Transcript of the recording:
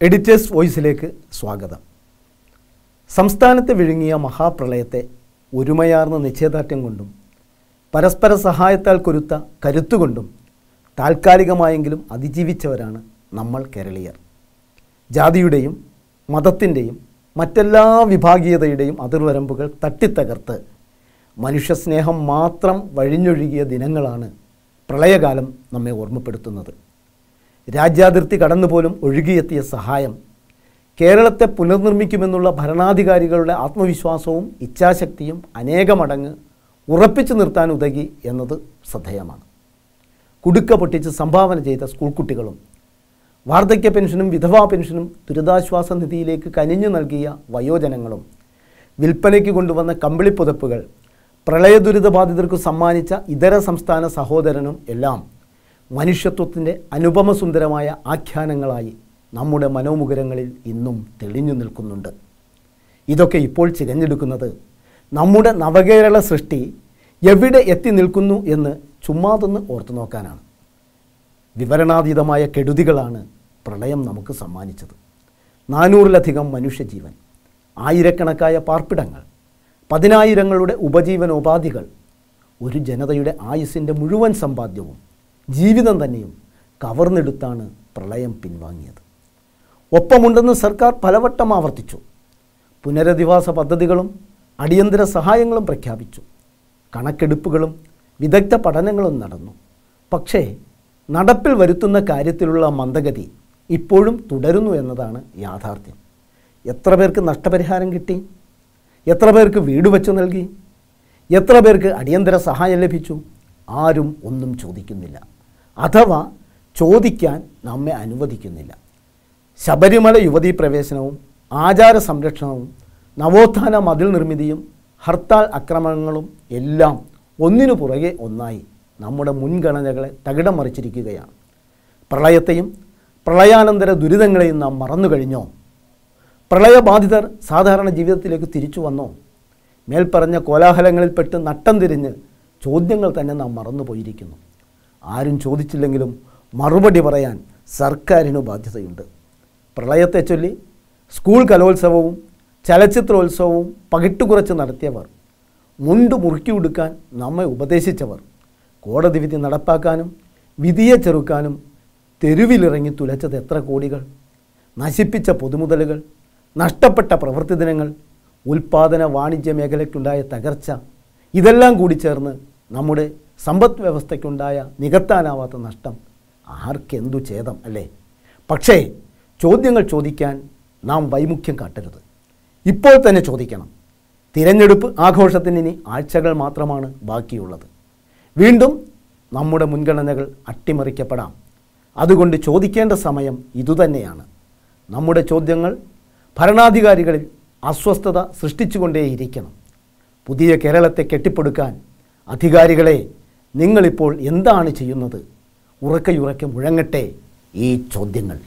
Editors വോയിസിലേക്ക് സ്വാഗതം. സംസ്ഥാനത്തെ വിഴുങ്ങിയ മഹാപ്രളയത്തെ ഒരുമയാർന്ന നിശ്ചയദാർഢ്യം കൊണ്ടും പരസ്പര സഹായത്താൽ കൊരുത്ത കരുത്തുകൊണ്ടും താൽക്കാലികമായെങ്കിലും അതിജീവിച്ചവരാണ് നമ്മൾ കേരളീയർ. ജാതിയുടെയും മതത്തിന്റെയും മറ്റെല്ലാ വിഭാഗീയതയുടെയും അതിർവരമ്പുകൾ തട്ടിത്തകർത്ത് മനുഷ്യസ്നേഹം മാത്രം വഴിഞ്ഞൊഴുകിയ ദിനങ്ങളാണ് പ്രളയകാലം നമ്മെ ഓർമ്മപ്പെടുത്തുന്നത്. രാജ്യാതിർത്തി കടന്നുപോലും ഒഴുകിയെത്തിയ സഹായം. കേരളത്തെ പുനർനിർമ്മിക്കുമെന്നുള്ള ഭരണാധികാരികളുടെ ആത്മവിശ്വാസവും ഇച്ഛാശക്തിയും അനേകമടങ്ങ് ഉറപ്പിച്ചു നിർത്താൻ ഉതകി എന്നത് ശ്രദ്ധേയമാണ്. കുടുക്ക പൊട്ടിച്ച് സംഭാവന ചെയ്ത സ്കൂൾ കുട്ടികളും വാർദ്ധക്യ പെൻഷനും വിധവാ പെൻഷനും ദുരിതാശ്വാസ നിധിയിലേക്ക് കനിഞ്ഞു നൽകിയ വയോജനങ്ങളും വിൽപ്പനയ്ക്ക് കൊണ്ടുവന്ന കമ്പിളിപ്പുതപ്പുകൾ പ്രളയ ദുരിതബാധിതർക്ക് സമ്മാനിച്ച ഇതര സംസ്ഥാന സഹോദരനും എല്ലാം മനുഷ്യത്വത്തിന്റെ അനുപമസുന്ദരമായ ആഖ്യാനങ്ങളായി നമ്മുടെ മനോമുഖരങ്ങളിൽ ഇന്നും തെളിഞ്ഞു നിൽക്കുന്നുണ്ട്. ഇതൊക്കെ ഇപ്പോൾ ചികഞ്ഞെടുക്കുന്നത് നമ്മുടെ നവകേരള സൃഷ്ടി എവിടെ എത്തി നിൽക്കുന്നു എന്ന് ചുമ്മാതൊന്ന് ഓർത്തു നോക്കാനാണ്. വിവരണാതീതമായ കെടുതികളാണ് പ്രളയം നമുക്ക് സമ്മാനിച്ചത്. നാനൂറിലധികം മനുഷ്യജീവൻ ആയിരക്കണക്കായ പാർപ്പിടങ്ങൾ പതിനായിരങ്ങളുടെ ഉപജീവനോപാധികൾ ഒരു ജനതയുടെ ആയുസ്സിന്റെ മുഴുവൻ സമ്പാദ്യവും ജീവിതം തന്നെയും കവർന്നെടുത്താണ് പ്രളയം പിൻവാങ്ങിയത്. ഒപ്പമുണ്ടെന്ന് സർക്കാർ പലവട്ടം ആവർത്തിച്ചു. പുനരധിവാസ പദ്ധതികളും അടിയന്തര സഹായങ്ങളും പ്രഖ്യാപിച്ചു. കണക്കെടുപ്പുകളും വിദഗ്ധ പഠനങ്ങളും നടന്നു. പക്ഷേ നടപ്പിൽ വരുത്തുന്ന കാര്യത്തിലുള്ള മന്ദഗതി ഇപ്പോഴും തുടരുന്നു എന്നതാണ് യാഥാർത്ഥ്യം. എത്ര പേർക്ക് നഷ്ടപരിഹാരം കിട്ടി? എത്ര പേർക്ക് വീട് വെച്ചു നൽകി? എത്ര പേർക്ക് അടിയന്തര സഹായം ലഭിച്ചു? ആരും ഒന്നും ചോദിക്കുന്നില്ല. അഥവാ ചോദിക്കാൻ നമ്മെ അനുവദിക്കുന്നില്ല. ശബരിമല യുവതീ പ്രവേശനവും ആചാര സംരക്ഷണവും നവോത്ഥാന മതിൽ നിർമ്മിതിയും ഹർത്താൽ ആക്രമണങ്ങളും എല്ലാം ഒന്നിനു പുറകെ ഒന്നായി നമ്മുടെ മുൻഗണനകളെ തകിടം മറിച്ചിരിക്കുകയാണ്. പ്രളയത്തെയും പ്രളയാനന്തര ദുരിതങ്ങളെയും നാം മറന്നു കഴിഞ്ഞോ? പ്രളയബാധിതർ സാധാരണ ജീവിതത്തിലേക്ക് തിരിച്ചു വന്നോ? മേൽപ്പറഞ്ഞ കോലാഹലങ്ങളിൽപ്പെട്ട് നട്ടം തിരിഞ്ഞ് ചോദ്യങ്ങൾ തന്നെ നാം മറന്നുപോയിരിക്കുന്നു. ആരും ചോദിച്ചില്ലെങ്കിലും മറുപടി പറയാൻ സർക്കാരിന് ബാധ്യതയുണ്ട്. പ്രളയത്തെ ചൊല്ലി സ്കൂൾ കലോത്സവവും ചലച്ചിത്രോത്സവവും പകിട്ടുകുറച്ച് നടത്തിയവർ മുണ്ട് മുറുക്കി ഉടുക്കാൻ നമ്മെ ഉപദേശിച്ചവർ കോടതി വിധി നടപ്പാക്കാനും വിധിയെ ചെറുക്കാനും തെരുവിലിറങ്ങി തുലച്ചത് എത്ര കോടികൾ? നശിപ്പിച്ച പൊതുമുതലുകൾ നഷ്ടപ്പെട്ട പ്രവൃത്തി ദിനങ്ങൾ ഉൽപാദന വാണിജ്യ മേഖലയ്ക്കുണ്ടായ തകർച്ച ഇതെല്ലാം കൂടി ചേർന്ന് നമ്മുടെ സമ്പദ് വ്യവസ്ഥയ്ക്കുണ്ടായ നികത്താനാവാത്ത നഷ്ടം. ആർക്കെന്തു ഛേദം അല്ലേ? പക്ഷേ ചോദ്യങ്ങൾ ചോദിക്കാൻ നാം വൈമുഖ്യം കാട്ടരുത്. ഇപ്പോൾ തന്നെ ചോദിക്കണം. തിരഞ്ഞെടുപ്പ് ആഘോഷത്തിന് ഇനി ആഴ്ചകൾ മാത്രമാണ് ബാക്കിയുള്ളത്. വീണ്ടും നമ്മുടെ മുൻഗണനകൾ അട്ടിമറിക്കപ്പെടാം. അതുകൊണ്ട് ചോദിക്കേണ്ട സമയം ഇതുതന്നെയാണ്. നമ്മുടെ ചോദ്യങ്ങൾ ഭരണാധികാരികളിൽ അസ്വസ്ഥത സൃഷ്ടിച്ചുകൊണ്ടേയിരിക്കണം. പുതിയ കേരളത്തെ കെട്ടിപ്പടുക്കാൻ അധികാരികളെ നിങ്ങളിപ്പോൾ എന്താണ് ചെയ്യുന്നത്? ഉറക്കയുറക്കെ മുഴങ്ങട്ടെ ഈ ചോദ്യങ്ങൾ.